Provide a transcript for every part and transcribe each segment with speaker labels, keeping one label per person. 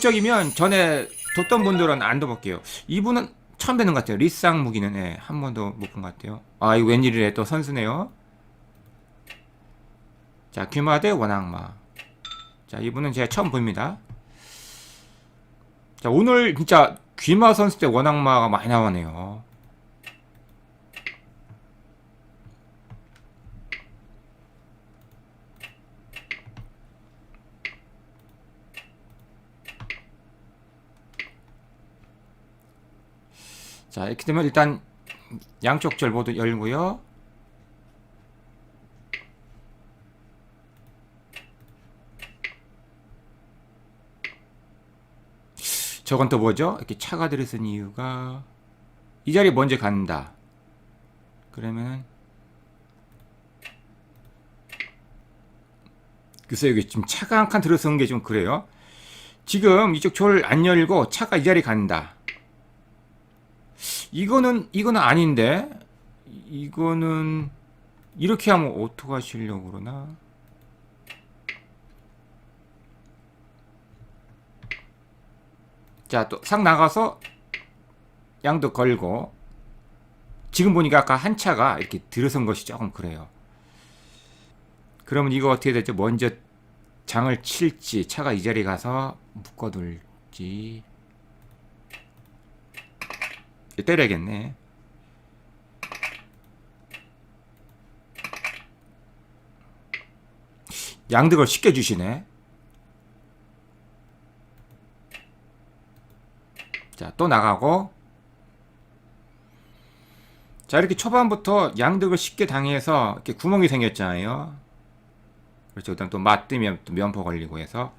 Speaker 1: 적이면 전에 뒀던 분들은 안 둬볼게요. 이분은 처음 뵙는 것 같아요. 리쌍 무기는 예, 한 번도 못 본 것 같아요. 아 이거 웬일이래 또 선수네요. 자 귀마 대 원악마. 자 이분은 제가 처음 봅니다. 자 오늘 진짜 귀마 선수 때 원악마가 많이 나오네요. 자 이렇게 되면 일단 양쪽 절 모두 열고요. 저건 또 뭐죠? 이렇게 차가 들어선 이유가 이 자리 먼저 간다. 그러면 글쎄요 여기 지금 차가 한 칸 들어선 게 좀 그래요. 지금 이쪽 졸 안 열고 차가 이 자리 간다. 이거는 이거는 아닌데 이거는 이렇게 하면 어떡 하시려고 그러나? 자, 또 상 나가서 양도 걸고 지금 보니까 아까 한 차가 이렇게 들어선 것이 조금 그래요. 그러면 이거 어떻게 되죠? 먼저 장을 칠지 차가 이 자리 가서 묶어둘지 때려야겠네. 양득을 쉽게 주시네. 자, 또 나가고. 자, 이렇게 초반부터 양득을 쉽게 당해서 이렇게 구멍이 생겼잖아요. 그렇죠. 그 다음 또 맞으면 또 면포 걸리고 해서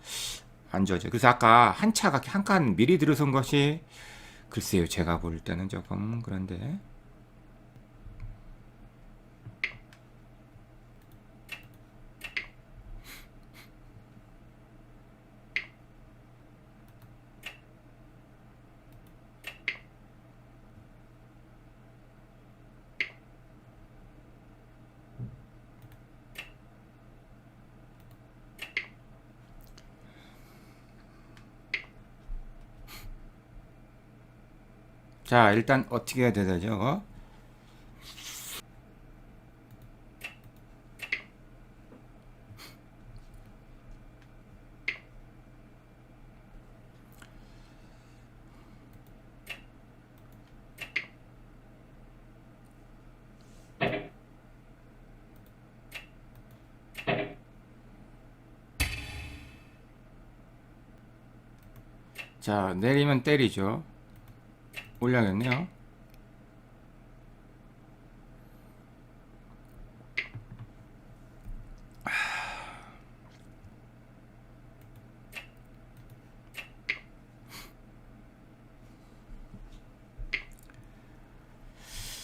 Speaker 1: 안 좋아져. 그래서 아까 한 차가 한 칸 미리 들어선 것이 글쎄요, 제가 볼 때는 조금 그런데. 자, 일단 어떻게 해야 되죠? 저거? 자, 내리면 때리죠. 올려야겠네요.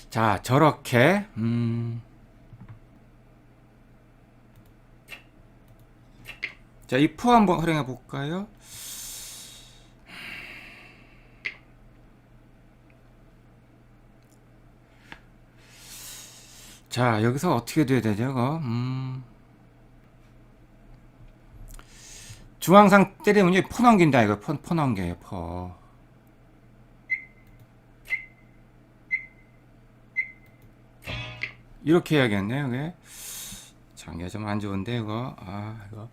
Speaker 1: 자, 저렇게 음. 자, 이푸 한번 활용해 볼까요? 자, 여기서 어떻게 돼야 이거? 음. 중앙상 때리면 이포 넘긴다, 이거. 포, 포 넘겨요, 포. 이렇게 해야겠네요, 이게. 장기가 좀 안 좋은데, 이거. 아, 이거.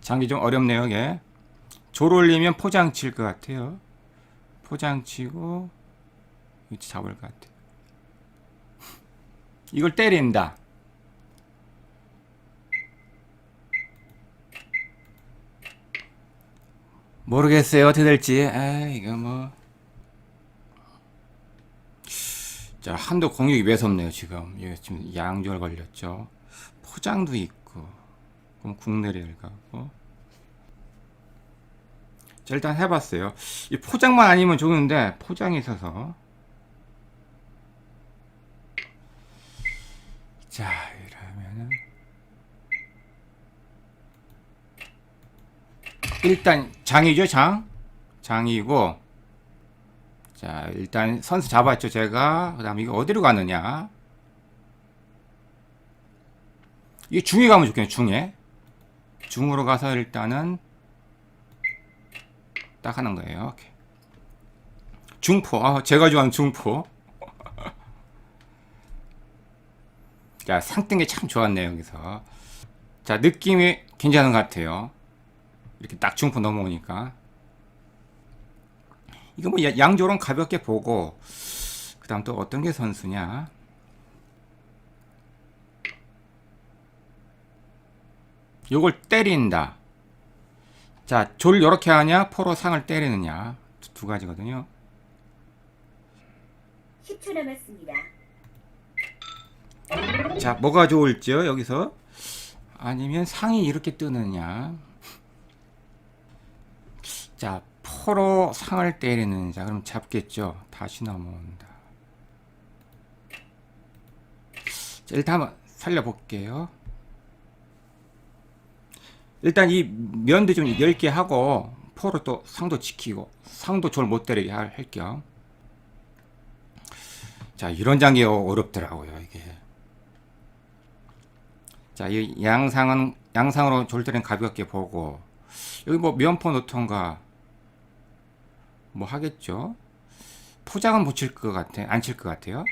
Speaker 1: 장기 좀 어렵네요, 이게. 졸 올리면 포장 칠 것 같아요. 포장 치고 위치 잡을 것 같아요. 이걸 때린다. 모르겠어요. 어떻게 될지. 아, 이거 뭐. 자, 한도 공격이 매섭네요, 지금. 이게 지금 양절 걸렸죠. 포장도 있고. 그럼 국내리를 가고. 자, 일단 해봤어요. 이 포장만 아니면 좋은데 포장이 있어서. 자 이러면은. 일단 장이죠 장? 장이고. 자 일단 선수 잡았죠 제가. 그 다음 이거 어디로 가느냐? 이게 중에 가면 좋겠네 중에. 중으로 가서 일단은 딱 하는 거예요. 오케이. 중포. 아 제가 좋아하는 중포. 자 상등이 참 좋았네요 여기서. 자 느낌이 괜찮은 것 같아요. 이렇게 딱 중포 넘어오니까. 이거 뭐 야- 양조론 가볍게 보고 그 다음 또 어떤 게 선수냐? 요걸 때린다 자졸 요렇게 하냐 포로 상을 때리느냐 두- 두 가지거든요
Speaker 2: 10초 남았습니다.
Speaker 1: 자, 뭐가 좋을지요, 여기서? 아니면 상이 이렇게 뜨느냐? 자, 포로 상을 때리는 자, 그럼 잡겠죠? 다시 넘어온다. 자, 일단 한번 살려볼게요. 일단 이 면도 좀 10개 하고, 포로 또 상도 지키고, 상도 졸 못 때리게 할, 할 겸. 자, 이런 장기 어렵더라고요, 이게. 자, 이 양상은 양상으로 졸 때는 가볍게 보고 여기 뭐 면포 놓던가 뭐 하겠죠. 포장은 못 칠 것 같아, 안 칠 것 같아요.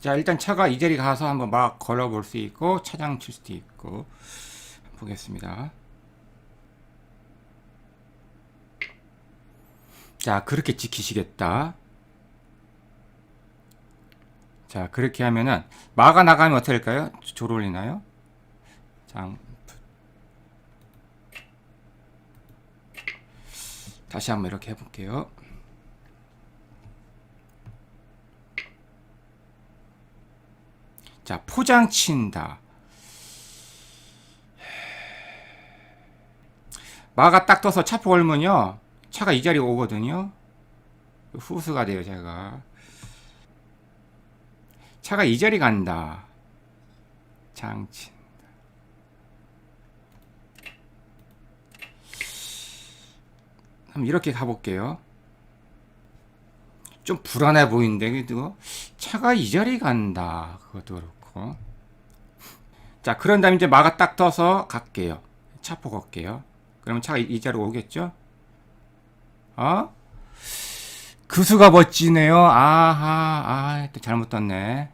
Speaker 1: 자, 일단 차가 이 자리 가서 한번 막 걸어볼 수 있고 차장 칠 수도 있고 보겠습니다. 자, 그렇게 지키시겠다. 자, 그렇게 하면은 마가 나가면 어떻게 될까요? 졸 올리나요? 장 다시 한번 이렇게 해볼게요. 자, 포장 친다. 마가 딱 떠서 차포 걸면요. 차가 이 자리에 오거든요. 후수가 돼요, 제가. 차가 이 자리 간다. 장친. 한번 이렇게 가볼게요. 좀 불안해 보이는데 그래도 차가 이 자리 간다 그것도 그렇고 자 그런 다음에 이제 마가 딱 떠서 갈게요. 차포 걸게요. 그러면 차가 이, 이 자리로 오겠죠? 어? 그 수가 멋지네요. 아하 아 또 잘못 떴네.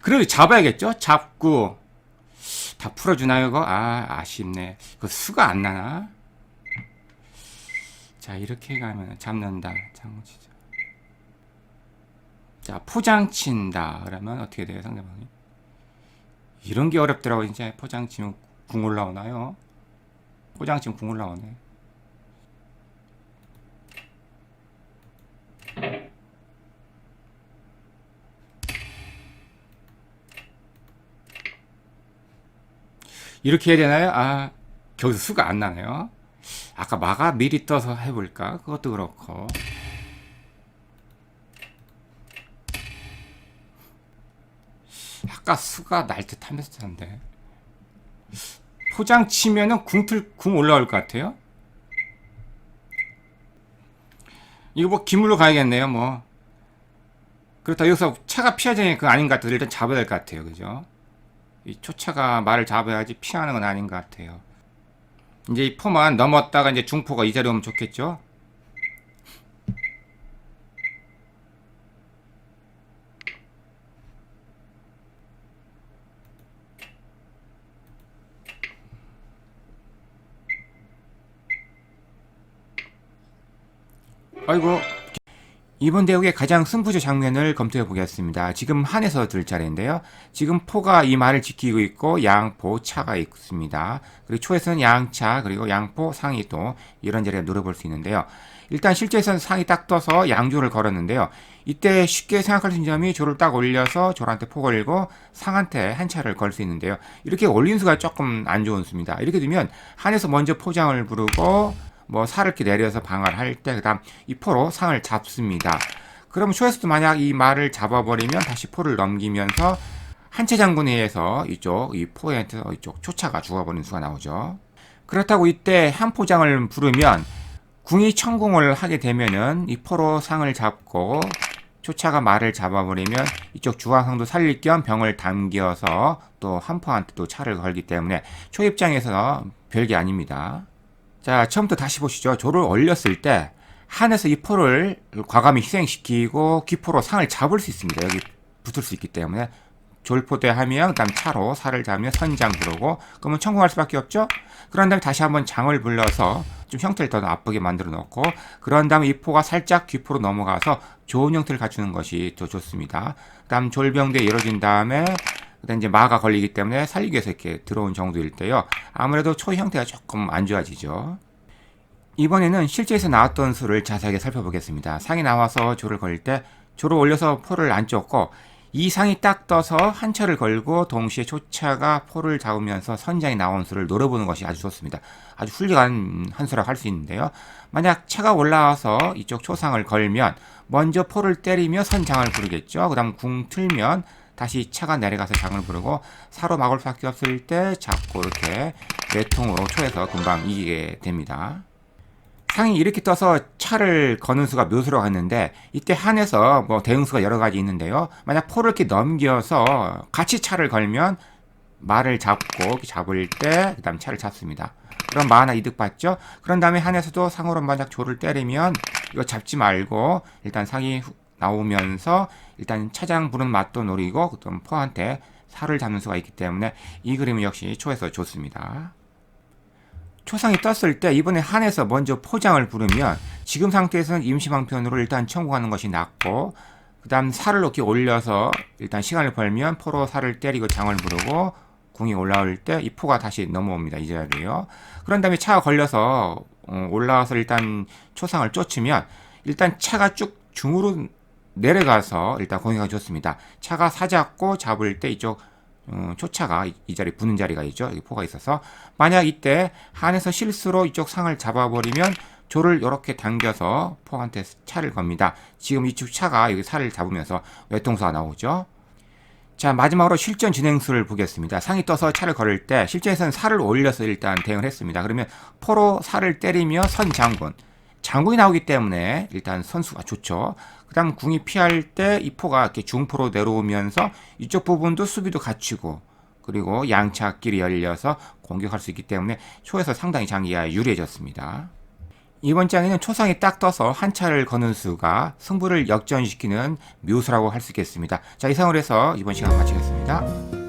Speaker 1: 그래도 잡아야겠죠? 잡고. 다 풀어주나요 이거? 아 아쉽네. 그 수가 안 나나? 자 이렇게 가면 잡는다 장치죠 자 포장 친다 그러면 어떻게 돼요 상대방이? 이런 게 어렵더라고 이제 포장 치면 궁 올라오나요? 포장 치면 궁 올라오네. 이렇게 해야 되나요? 아 거기서 수가 안 나네요. 아까 마가 미리 떠서 해볼까? 그것도 그렇고. 아까 수가 날 듯 하면서인데. 포장 치면은 궁틀, 궁 올라올 것 같아요? 이거 뭐 기물로 가야겠네요, 뭐. 그렇다 여기서 차가 피하자니 그거 아닌 것 같아서 일단 잡아야 될 것 같아요, 그죠? 이 초차가 말을 잡아야지 피하는 건 아닌 것 같아요. 이제 이 포만 넘었다가 이제 중포가 이 자리 오면 좋겠죠? 아이고 이번 대국의 가장 승부조 장면을 검토해 보겠습니다. 지금 한에서 들 차례인데요. 지금 포가 이 말을 지키고 있고 양포 차가 있습니다. 그리고 초에서는 양차 그리고 양포 상이 또 이런 자리에 노려볼 수 있는데요. 일단 실제에서는 상이 딱 떠서 양조를 걸었는데요. 이때 쉽게 생각할 수 있는 점이 조를 딱 올려서 조한테 포 걸고 상한테 한 차를 걸 수 있는데요. 이렇게 올린 수가 조금 안 좋은 수입니다. 이렇게 되면 한에서 먼저 포장을 부르고 뭐 살을 이렇게 내려서 방어를 할 때 그다음 이 포로 상을 잡습니다. 그러면 초에서도 만약 이 말을 잡아버리면 다시 포를 넘기면서 한채 장군에 의해서 이쪽 이 포에서 이쪽 초차가 죽어버리는 수가 나오죠. 그렇다고 이때 한 포장을 부르면 궁이 천궁을 하게 되면은 이 포로 상을 잡고 초차가 말을 잡아버리면 이쪽 주황상도 살릴 겸 병을 당겨서 또 한포한테 또 차를 걸기 때문에 초 입장에서 별게 아닙니다. 자, 처음부터 다시 보시죠. 조를 올렸을 때 한에서 이 포를 과감히 희생시키고 기포로 상을 잡을 수 있습니다. 여기 붙을 수 있기 때문에 졸포대 하면 그다음 차로 살을 잡으면 선장 부르고 그러면 천공할 수밖에 없죠. 그런 다음에 다시 한번 장을 불러서 좀 형태를 더 나쁘게 만들어 놓고 그런 다음에 이 포가 살짝 귀포로 넘어가서 좋은 형태를 갖추는 것이 더 좋습니다. 그다음 졸병대 이루어진 다음에 그다음 이제 마가 걸리기 때문에 살리기 위해서 이렇게 들어온 정도일 때요. 아무래도 초 형태가 조금 안 좋아지죠. 이번에는 실제에서 나왔던 수를 자세하게 살펴보겠습니다. 상이 나와서 조를 걸때 조를 올려서 포를 안 쫓고 이 상이 딱 떠서 한 차를 걸고 동시에 초차가 포를 잡으면서 선장이 나온 수를 노려보는 것이 아주 좋습니다. 아주 훌륭한 한 수라고 할 수 있는데요. 만약 차가 올라와서 이쪽 초상을 걸면 먼저 포를 때리며 선장을 부르겠죠. 그 다음 궁 틀면 다시 차가 내려가서 장을 부르고 사로 막을 수밖에 없을 때 잡고 이렇게 내통으로 초에서 금방 이기게 됩니다. 상이 이렇게 떠서 차를 거는 수가 묘수로 갔는데 이때 한에서 뭐 대응수가 여러 가지 있는데요. 만약 포를 이렇게 넘겨서 같이 차를 걸면 말을 잡고 잡을 때 그다음 차를 잡습니다. 그럼 마 하나 이득 받죠. 그런 다음에 한에서도 상으로 만약 조를 때리면 이거 잡지 말고 일단 상이 후- 나오면서 일단 차장 부는 맛도 노리고 그다음 포한테 살을 잡는 수가 있기 때문에 이 그림은 역시 초에서 좋습니다. 초상이 떴을 때 이번에 한에서 먼저 포장을 부르면 지금 상태에서는 임시방편으로 일단 청구하는 것이 낫고 그 다음 살을 이렇게 올려서 일단 시간을 벌면 포로 살을 때리고 장을 부르고 궁이 올라올 때 이 포가 다시 넘어옵니다. 이 자리에요. 그런 다음에 차가 걸려서 어, 올라와서 일단 초상을 쫓으면 일단 차가 쭉 중으로 내려가서 일단 공격이 좋습니다. 차가 사잡고 잡을 때 이쪽 어, 초차가 이, 이 자리 붙는 자리가 있죠. 여기 포가 있어서 만약 이때 한에서 실수로 이쪽 상을 잡아버리면 조를 이렇게 당겨서 포한테 차를 겁니다. 지금 이쪽 차가 여기 살을 잡으면서 외통수가 나오죠. 자 마지막으로 실전 진행수를 보겠습니다. 상이 떠서 차를 걸을 때 실전에서는 살을 올려서 일단 대응을 했습니다. 그러면 포로 살을 때리며 선 장군 장군이 나오기 때문에 일단 선수가 좋죠. 그 다음 궁이 피할 때 이 포가 이렇게 중포로 내려오면서 이쪽 부분도 수비도 갖추고 그리고 양차 길이 열려서 공격할 수 있기 때문에 초에서 상당히 장기가 유리해졌습니다. 이번 장에는 초상이 딱 떠서 한 차를 거는 수가 승부를 역전시키는 묘수라고 할 수 있겠습니다. 자, 이상으로 해서 이번 시간 마치겠습니다.